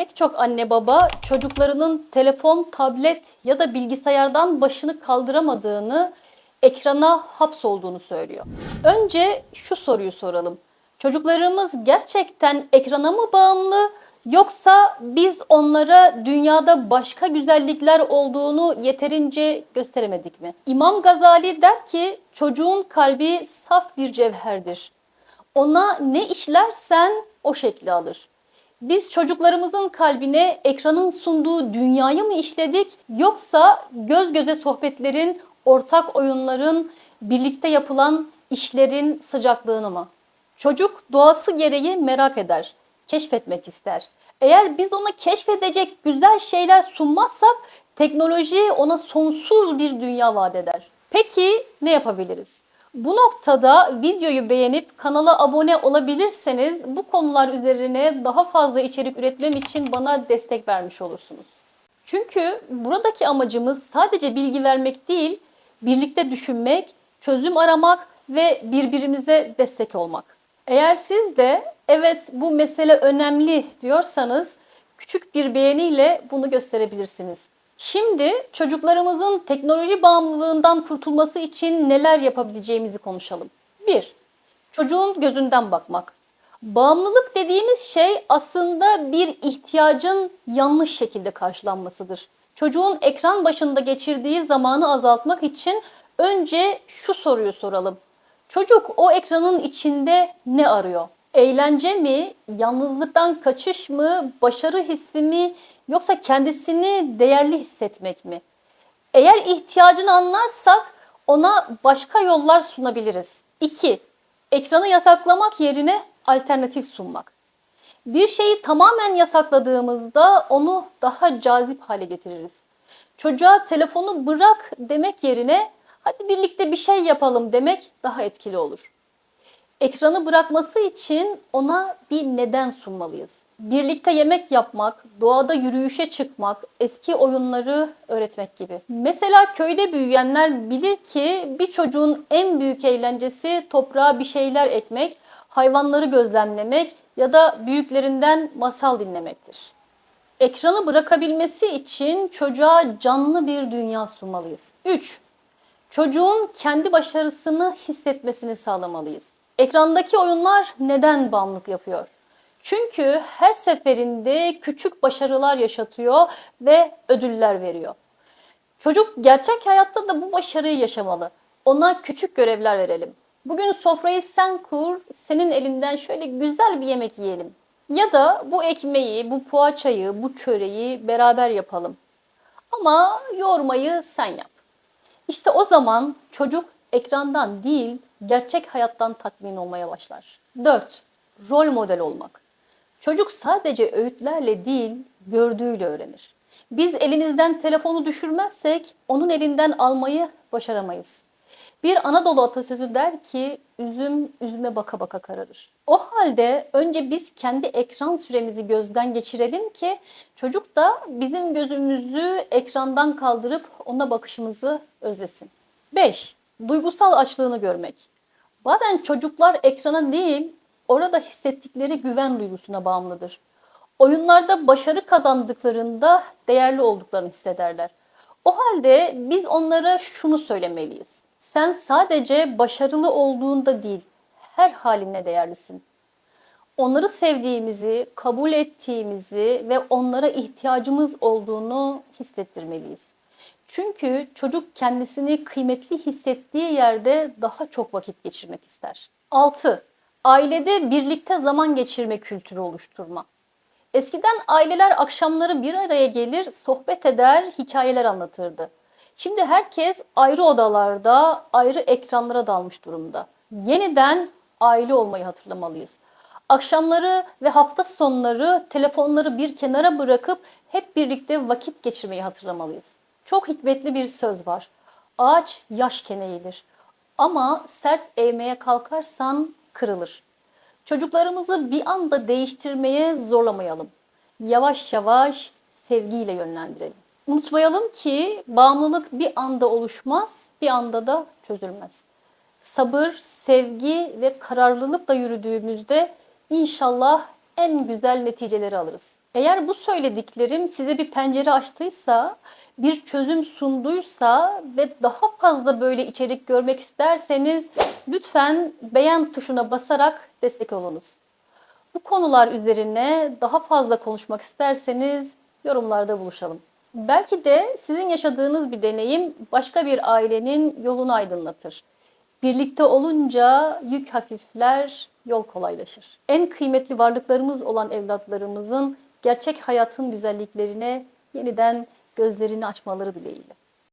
Pek çok anne baba çocuklarının telefon, tablet ya da bilgisayardan başını kaldıramadığını, ekrana hapsolduğunu söylüyor. Önce şu soruyu soralım. Çocuklarımız gerçekten ekrana mı bağımlı yoksa biz onlara dünyada başka güzellikler olduğunu yeterince gösteremedik mi? İmam Gazali der ki çocuğun kalbi saf bir cevherdir. Ona ne işlersen o şekli alır. Biz çocuklarımızın kalbine ekranın sunduğu dünyayı mı işledik yoksa göz göze sohbetlerin, ortak oyunların, birlikte yapılan işlerin sıcaklığını mı? Çocuk doğası gereği merak eder, keşfetmek ister. Eğer biz ona keşfedecek güzel şeyler sunmazsak teknoloji ona sonsuz bir dünya vaat eder. Peki ne yapabiliriz? Bu noktada videoyu beğenip kanala abone olabilirseniz bu konular üzerine daha fazla içerik üretmem için bana destek vermiş olursunuz. Çünkü buradaki amacımız sadece bilgi vermek değil, birlikte düşünmek, çözüm aramak ve birbirimize destek olmak. Eğer siz de evet bu mesele önemli diyorsanız küçük bir beğeniyle bunu gösterebilirsiniz. Şimdi çocuklarımızın teknoloji bağımlılığından kurtulması için neler yapabileceğimizi konuşalım. 1. Çocuğun gözünden bakmak. Bağımlılık dediğimiz şey aslında bir ihtiyacın yanlış şekilde karşılanmasıdır. Çocuğun ekran başında geçirdiği zamanı azaltmak için önce şu soruyu soralım. Çocuk o ekranın içinde ne arıyor? Eğlence mi, yalnızlıktan kaçış mı, başarı hissi mi yoksa kendisini değerli hissetmek mi? Eğer ihtiyacını anlarsak ona başka yollar sunabiliriz. 2. Ekranı yasaklamak yerine alternatif sunmak. Bir şeyi tamamen yasakladığımızda onu daha cazip hale getiririz. Çocuğa telefonu bırak demek yerine hadi birlikte bir şey yapalım demek daha etkili olur. Ekranı bırakması için ona bir neden sunmalıyız. Birlikte yemek yapmak, doğada yürüyüşe çıkmak, eski oyunları öğretmek gibi. Mesela köyde büyüyenler bilir ki bir çocuğun en büyük eğlencesi toprağa bir şeyler ekmek, hayvanları gözlemlemek ya da büyüklerinden masal dinlemektir. Ekranı bırakabilmesi için çocuğa canlı bir dünya sunmalıyız. 3. Çocuğun kendi başarısını hissetmesini sağlamalıyız. Ekrandaki oyunlar neden bağımlılık yapıyor? Çünkü her seferinde küçük başarılar yaşatıyor ve ödüller veriyor. Çocuk gerçek hayatta da bu başarıyı yaşamalı. Ona küçük görevler verelim. Bugün sofrayı sen kur, senin elinden şöyle güzel bir yemek yiyelim. Ya da bu ekmeği, bu poğaçayı, bu çöreği beraber yapalım. Ama yoğurmayı sen yap. İşte o zaman çocuk ekrandan değil, gerçek hayattan tatmin olmaya başlar. 4. Rol model olmak. Çocuk sadece öğütlerle değil, gördüğüyle öğrenir. Biz elimizden telefonu düşürmezsek onun elinden almayı başaramayız. Bir Anadolu atasözü der ki üzüm üzüme baka baka kararır. O halde önce biz kendi ekran süremizi gözden geçirelim ki çocuk da bizim gözümüzü ekrandan kaldırıp ona bakışımızı özlesin. 5. Duygusal açlığını görmek. Bazen çocuklar ekrana değil, orada hissettikleri güven duygusuna bağımlıdır. Oyunlarda başarı kazandıklarında değerli olduklarını hissederler. O halde biz onlara şunu söylemeliyiz. Sen sadece başarılı olduğunda değil, her haline değerlisin. Onları sevdiğimizi, kabul ettiğimizi ve onlara ihtiyacımız olduğunu hissettirmeliyiz. Çünkü çocuk kendisini kıymetli hissettiği yerde daha çok vakit geçirmek ister. 6. Ailede birlikte zaman geçirme kültürü oluşturma. Eskiden aileler akşamları bir araya gelir, sohbet eder, hikayeler anlatırdı. Şimdi herkes ayrı odalarda, ayrı ekranlara dalmış durumda. Yeniden aile olmayı hatırlamalıyız. Akşamları ve hafta sonları telefonları bir kenara bırakıp hep birlikte vakit geçirmeyi hatırlamalıyız. Çok hikmetli bir söz var. Ağaç yaşken eğilir ama sert eğmeye kalkarsan kırılır. Çocuklarımızı bir anda değiştirmeye zorlamayalım. Yavaş yavaş sevgiyle yönlendirelim. Unutmayalım ki bağımlılık bir anda oluşmaz, bir anda da çözülmez. Sabır, sevgi ve kararlılıkla yürüdüğümüzde inşallah en güzel neticeleri alırız. Eğer bu söylediklerim size bir pencere açtıysa, bir çözüm sunduysa ve daha fazla böyle içerik görmek isterseniz lütfen beğen tuşuna basarak destek olunuz. Bu konular üzerine daha fazla konuşmak isterseniz yorumlarda buluşalım. Belki de sizin yaşadığınız bir deneyim başka bir ailenin yolunu aydınlatır. Birlikte olunca yük hafifler, yol kolaylaşır. En kıymetli varlıklarımız olan evlatlarımızın gerçek hayatın güzelliklerine yeniden gözlerini açmaları dileğiyle.